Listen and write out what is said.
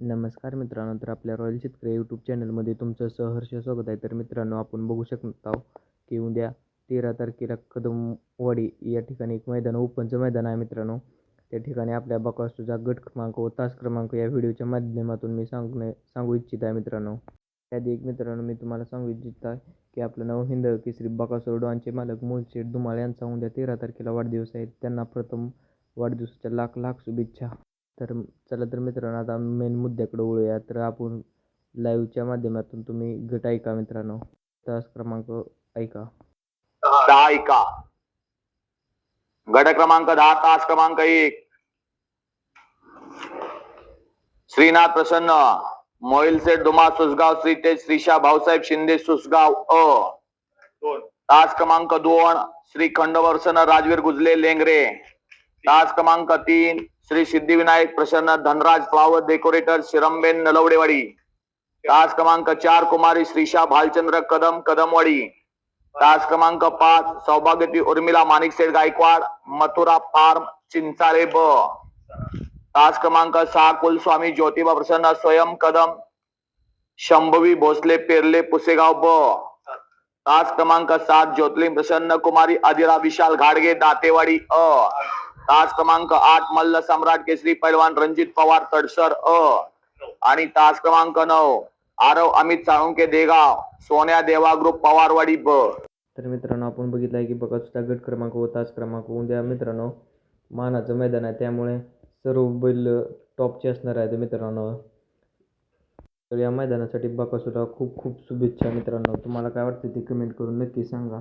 नमस्कार मित्रांनो तर आपल्या रॉयल शेतकरी यूट्यूब चॅनलमध्ये तुमचं सहर्ष स्वागत आहे. तर मित्रांनो आपण बघू शकत आहोत की उद्या तेरा तारखेला कदमवाडी या ठिकाणी एक मैदान ओपनचं मैदान आहे मित्रांनो. त्या ठिकाणी आपल्या बकासूचा गट क्रमांक व तास क्रमांक या व्हिडिओच्या माध्यमातून मी सांगणे सांगू इच्छित आहे मित्रांनो. त्याआधी एक मित्रांनो मी तुम्हाला सांगू इच्छित आहे की आपलं नाव हिंद केसरी बकासूर डॉनचे मालक मोलशेठ धुमाळ यांचा उद्या तेरा तारखेला वाढदिवस आहे. त्यांना प्रथम वाढदिवसाच्या लाख लाख शुभेच्छा. तर चला तर मित्रांनो आता मेन मुद्द्याकडे वळूया. तर आपण लाईव्हच्या माध्यमातून तुम्ही गट ऐका मित्रांनो. तास क्रमांक ऐका. दहा एका गट क्रमांक दहा तास क्रमांक एक. श्रीनाथ प्रसन्न. मोहिल सेठ दुमा सुसगाव श्री तेज श्रीशा भाऊसाहेब शिंदे सुसगाव अ. तास क्रमांक दोन श्री खंडवर्सन राजवीर गुजले लेंगरे. तास क्रमांक तीन श्री सिद्धिविनायक प्रसन्न धनराज फ्लावर डेकोरेटर शिरमबेन नलवडेवाडी. तास क्रमांक चार कुमारी श्रीशा भालचंद्र कदम कदमवाडी. तास क्रमांक पाच सौभाग्यती उर्मिला माणिकसेठ गायकवाड मथुरा फार्म चिंचाळे ब. तास क्रमांक सहा कुलस्वामी ज्योतिबा प्रसन्न स्वयं कदम शंभवी भोसले पेरले पुसेगाव ब. तास क्रमांक सात ज्योतिर्लिंग प्रसन्न कुमारी अधिरा विशाल घाडगे दातेवाडी अ. तास क्रमांक आठ मल्ल सम्राट केसरी पैलवान रणजित पवार तडसर अ. आणि तास क्रमांक नऊ आरव अमित साळुंके देगाव सोन्या देवा ग्रुप पवारवाडी ब. तर मित्रांनो आपण बघितलं आहे की सुद्धा गट क्रमांक व तास क्रमांक उद्या मित्रांनो मानाचं मैदान आहे. त्यामुळे सर्व बैल टॉपचे असणार आहेत मित्रांनो. तर या मैदानासाठी बघा सुद्धा खूप खूप शुभेच्छा मित्रांनो. तुम्हाला काय वाटतं ते कमेंट करून नक्की सांगा.